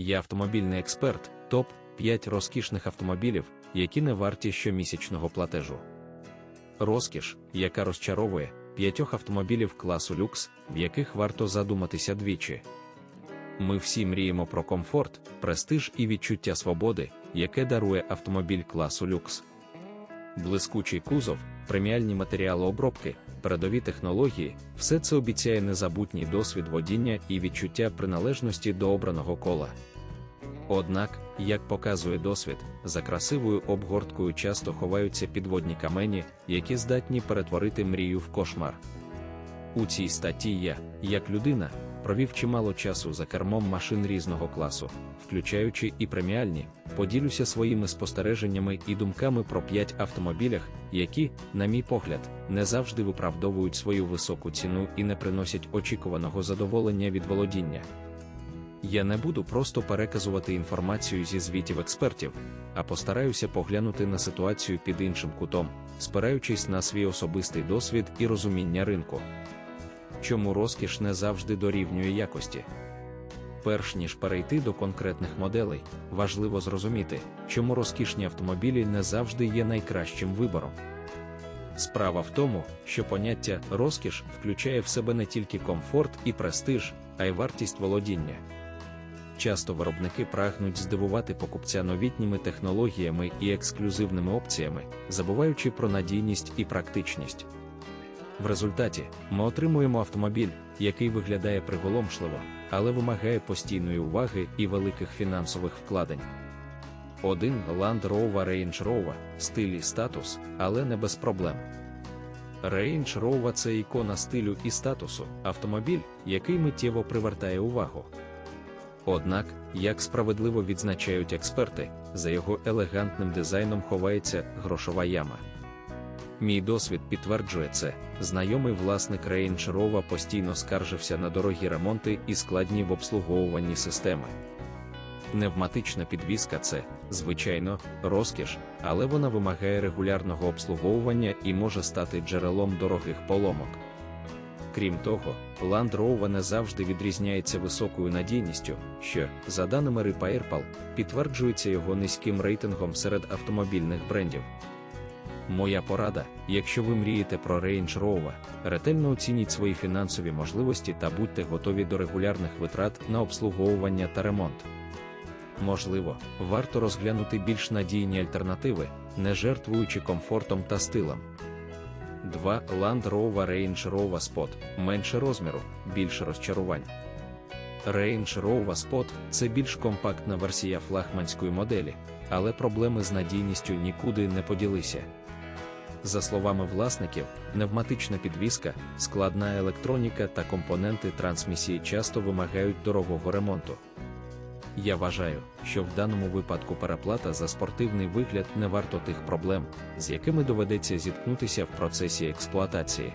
Я автомобільний експерт, топ 5 розкішних автомобілів, які не варті щомісячного платежу. Розкіш, яка розчаровує п'ятьох автомобілів класу люкс, в яких варто задуматися двічі. Ми всі мріємо про комфорт, престиж і відчуття свободи, яке дарує автомобіль класу люкс. Блискучий кузов, преміальні матеріали обробки, передові технології все це обіцяє незабутній досвід водіння і відчуття приналежності до обраного кола. Однак, як показує досвід, за красивою обгорткою часто ховаються підводні камені, які здатні перетворити мрію в кошмар. У цій статті я, як людина, провів чимало часу за кермом машин різного класу, включаючи і преміальні, поділюся своїми спостереженнями і думками про п'ять автомобілях, які, на мій погляд, не завжди виправдовують свою високу ціну і не приносять очікуваного задоволення від володіння. Я не буду просто переказувати інформацію зі звітів експертів, а постараюся поглянути на ситуацію під іншим кутом, спираючись на свій особистий досвід і розуміння ринку. Чому розкіш не завжди дорівнює якості? Перш ніж перейти до конкретних моделей, важливо зрозуміти, чому розкішні автомобілі не завжди є найкращим вибором. Справа в тому, що поняття розкіш включає в себе не тільки комфорт і престиж, а й вартість володіння. Часто виробники прагнуть здивувати покупця новітніми технологіями і ексклюзивними опціями, забуваючи про надійність і практичність. В результаті ми отримуємо автомобіль, який виглядає приголомшливо, але вимагає постійної уваги і великих фінансових вкладень. Один Land Rover Range Rover, стиль і статус, але не без проблем. Range Rover – це ікона стилю і статусу, автомобіль, який миттєво привертає увагу. Однак, як справедливо відзначають експерти, за його елегантним дизайном ховається грошова яма. Мій досвід підтверджує це. Знайомий власник Range постійно скаржився на дорогі ремонти і складні в обслуговуванні системи. Пневматична підвізка це, звичайно, розкіш, але вона вимагає регулярного обслуговування і може стати джерелом дорогих поломок. Крім того, Land Rover не завжди відрізняється високою надійністю, що, за даними RepairPal, підтверджується його низьким рейтингом серед автомобільних брендів. Моя порада, якщо ви мрієте про Range Rover, ретельно оцініть свої фінансові можливості та будьте готові до регулярних витрат на обслуговування та ремонт. Можливо, варто розглянути більш надійні альтернативи, не жертвуючи комфортом та стилем. 2. Land Rover Range Rover Spot менше розміру, більше розчарувань. Range Rover Spot це більш компактна версія флагманської моделі, але проблеми з надійністю нікуди не поділися. За словами власників, пневматична підвізка, складна електроніка та компоненти трансмісії часто вимагають дорогого ремонту. Я вважаю, що в даному випадку переплата за спортивний вигляд не варто тих проблем, з якими доведеться зіткнутися в процесі експлуатації.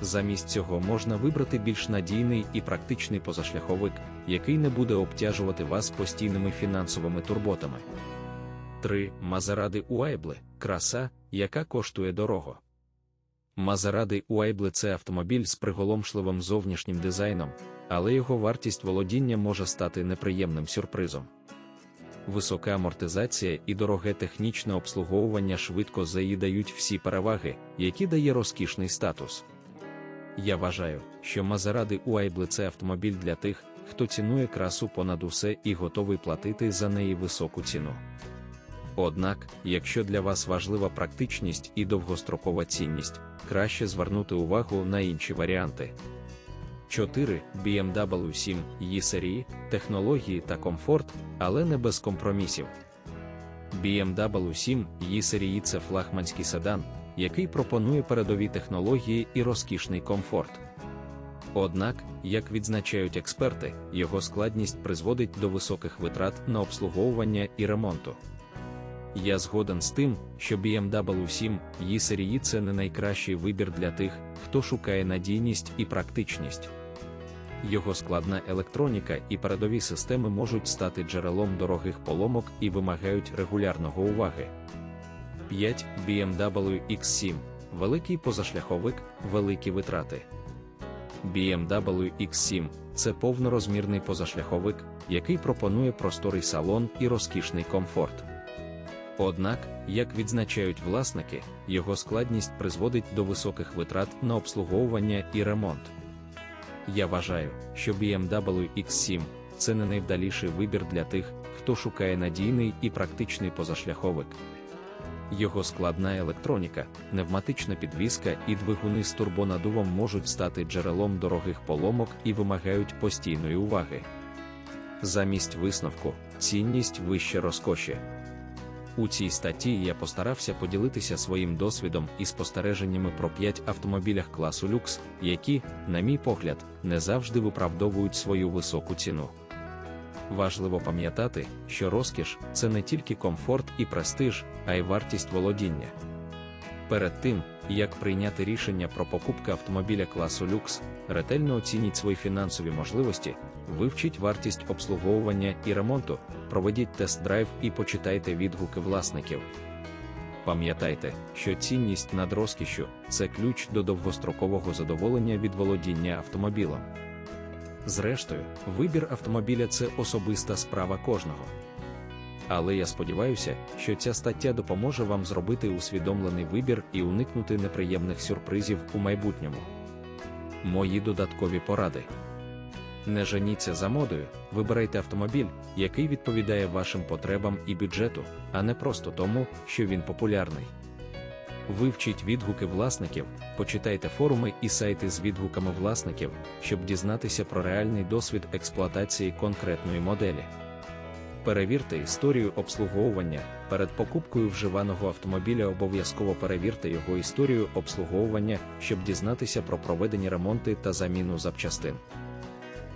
Замість цього можна вибрати більш надійний і практичний позашляховик, який не буде обтяжувати вас постійними фінансовими турботами. 3. Мазеради Уайбле краса, яка коштує дорого. Мазеради Уайбле це автомобіль з приголомшливим зовнішнім дизайном, але його вартість володіння може стати неприємним сюрпризом. Висока амортизація і дороге технічне обслуговування швидко заїдають всі переваги, які дає розкішний статус. Я вважаю, що Мазеради Уайбле це автомобіль для тих, хто цінує красу понад усе і готовий платити за неї високу ціну. Однак, якщо для вас важлива практичність і довгострокова цінність, краще звернути увагу на інші варіанти. 4. BMW 7 її серії, технології та комфорт, але не без компромісів. BMW 7 її серії це флагманський седан, який пропонує передові технології і розкішний комфорт. Однак, як відзначають експерти, його складність призводить до високих витрат на обслуговування і ремонту. Я згоден з тим, що BMW 7 її серії це не найкращий вибір для тих, хто шукає надійність і практичність. Його складна електроніка і передові системи можуть стати джерелом дорогих поломок і вимагають регулярного уваги. 5. BMW X7 великий позашляховик, великі витрати. BMW X7 це повнорозмірний позашляховик, який пропонує просторий салон і розкішний комфорт. Однак, як відзначають власники, його складність призводить до високих витрат на обслуговування і ремонт. Я вважаю, що BMW X7 це не найвдаліший вибір для тих, хто шукає надійний і практичний позашляховик. Його складна електроніка, пневматична підвізка і двигуни з турбонадувом можуть стати джерелом дорогих поломок і вимагають постійної уваги. Замість висновку, цінність вище розкоші. У цій статті я постарався поділитися своїм досвідом і спостереженнями про 5 автомобілях класу люкс, які, на мій погляд, не завжди виправдовують свою високу ціну. Важливо пам'ятати, що розкіш це не тільки комфорт і престиж, а й вартість володіння. Перед тим, як прийняти рішення про покупку автомобіля класу люкс, ретельно оцініть свої фінансові можливості, вивчіть вартість обслуговування і ремонту, проведіть тест-драйв і почитайте відгуки власників. Пам'ятайте, що цінність над розкішю це ключ до довгострокового задоволення від володіння автомобілем. Зрештою, вибір автомобіля це особиста справа кожного. Але я сподіваюся, що ця стаття допоможе вам зробити усвідомлений вибір і уникнути неприємних сюрпризів у майбутньому. Мої додаткові поради. Не женіться за модою, вибирайте автомобіль, який відповідає вашим потребам і бюджету, а не просто тому, що він популярний. Вивчіть відгуки власників, почитайте форуми і сайти з відгуками власників, щоб дізнатися про реальний досвід експлуатації конкретної моделі. Перевірте історію обслуговування. Перед покупкою вживаного автомобіля обов'язково перевірте його історію обслуговування, щоб дізнатися про проведені ремонти та заміну запчастин.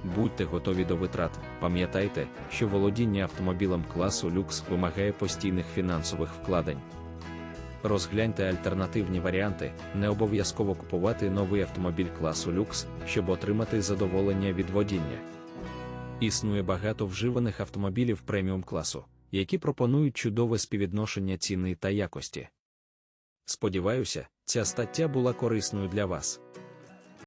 Будьте готові до витрат, пам'ятайте, що володіння автомобілем класу люкс вимагає постійних фінансових вкладень. Розгляньте альтернативні варіанти, не обов'язково купувати новий автомобіль класу люкс, щоб отримати задоволення від водіння. Існує багато вживаних автомобілів преміум класу, які пропонують чудове співвідношення ціни та якості. Сподіваюся, ця стаття була корисною для вас.